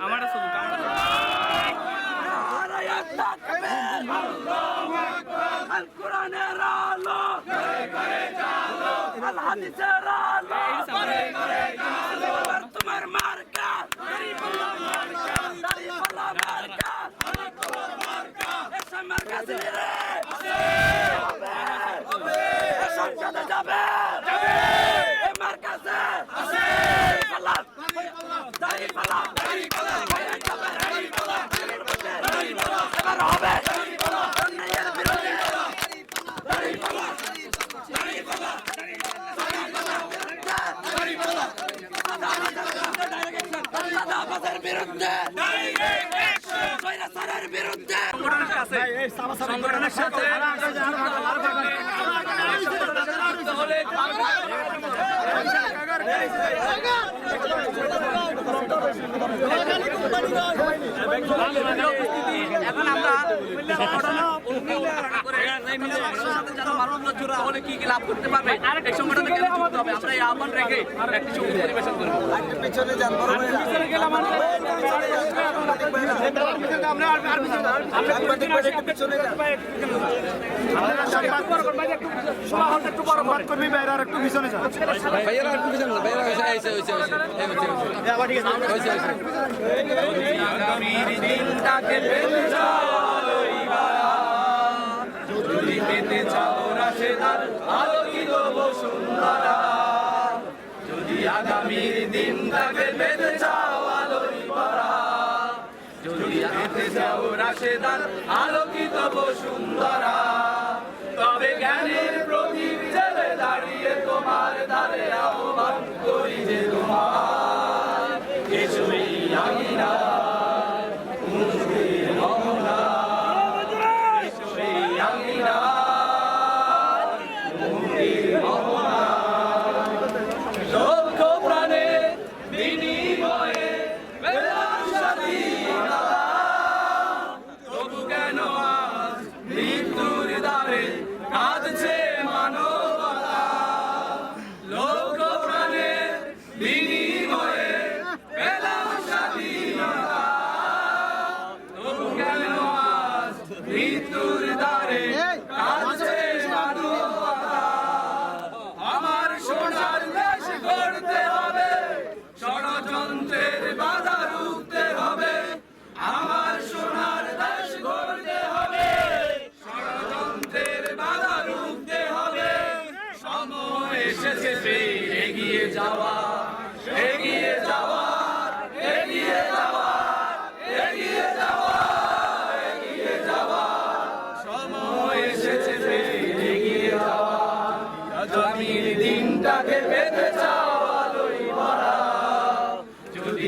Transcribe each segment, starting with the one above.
আমার শুধু কোরআনের আলো আল হাদিসের আলো দাদাবাদের বিরুদ্ধে স্বৈরাচারের বিরুদ্ধে সংগঠনের সাথে এখন আমরা আগামীর দিনটাকে পেতে চাও যদি আগামীর দিনটাকে পেতে চাও আলোই ভরা যদি পেতে চাও রাশেদার আলোকিত বসুন্ধরা, তবে জ্ঞানের প্রদীপ জেলে দাঁড়িয়ে তোমার দ্বারে আহ্বান।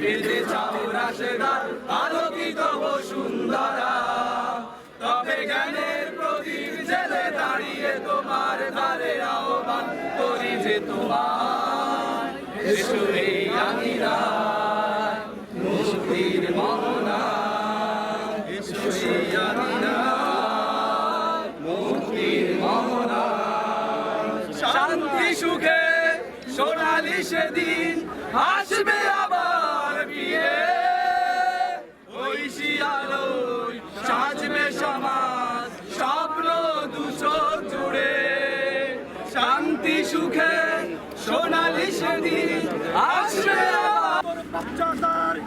পেতে চাও রাশেদার আলোকিত বসুন্ধরা তবে জ্ঞানের প্রদীপ জেলে দাঁড়িয়ে তোমার ধারে আহ্বান করি যে তোমার এসো এই আঙিনা মুক্তির মহনা, এসো এই মুক্তির মহনা, শান্তি সুখে সোনালি সেদিন আসবে আবার। আলোয় সাজবে সমাজ স্বপ্ন দুচোখ জুড়ে। শান্তি সুখে সোনালি সেদিন আসবে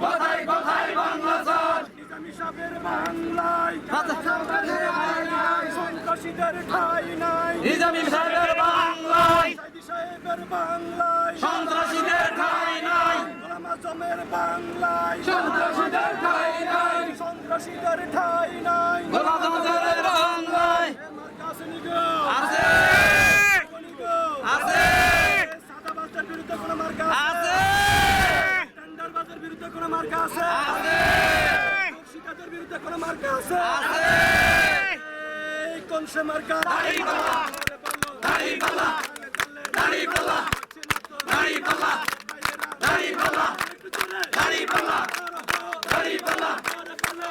কথায় কথায় বাংলা স্যার বাংলায় সন্ত্রাসীদের ঠাই নাই। নিজামী সাহেবের বাংলায় সাহেবের বাংলায়। সন্ত্রাসীদের ঠাঁই নাই। গোলাম আজমের বাংলায়। সন্ত্রাসীদের ঠাঁই রশিদের ঠাই নাই গোলাপের রং নাই আছে আছে সাদাবাজদের বিরুদ্ধে কোনো মার্কা আছে টেন্ডারবাজদের বিরুদ্ধে কোনো মার্কা আছে আছে শিকাদের বিরুদ্ধে কোনো মার্কা আছে আছে কোন সে মার্কা দাড়ি পালা দাড়ি পালা দাড়ি পালা দাড়ি পালা দাড়ি পালা দাড়ি পালা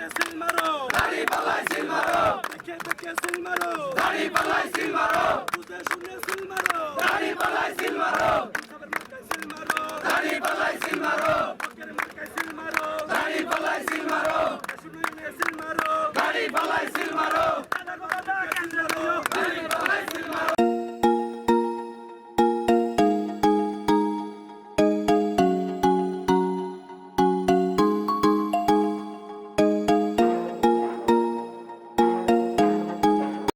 পেকে সিল মারো দাড়ি পাল্লায় সিল মারো পেকে পেকে সিল মারো দাড়ি পাল্লায় সিল মারো বুঝে শুনে সিল মারো দাড়ি পাল্লায় সিল মারো সিল মারো দাড়ি পাল্লায় সিল মারো সিল মারো দাড়ি পাল্লায় সিল মারো শুনে সিল মারো দাড়ি পাল্লায়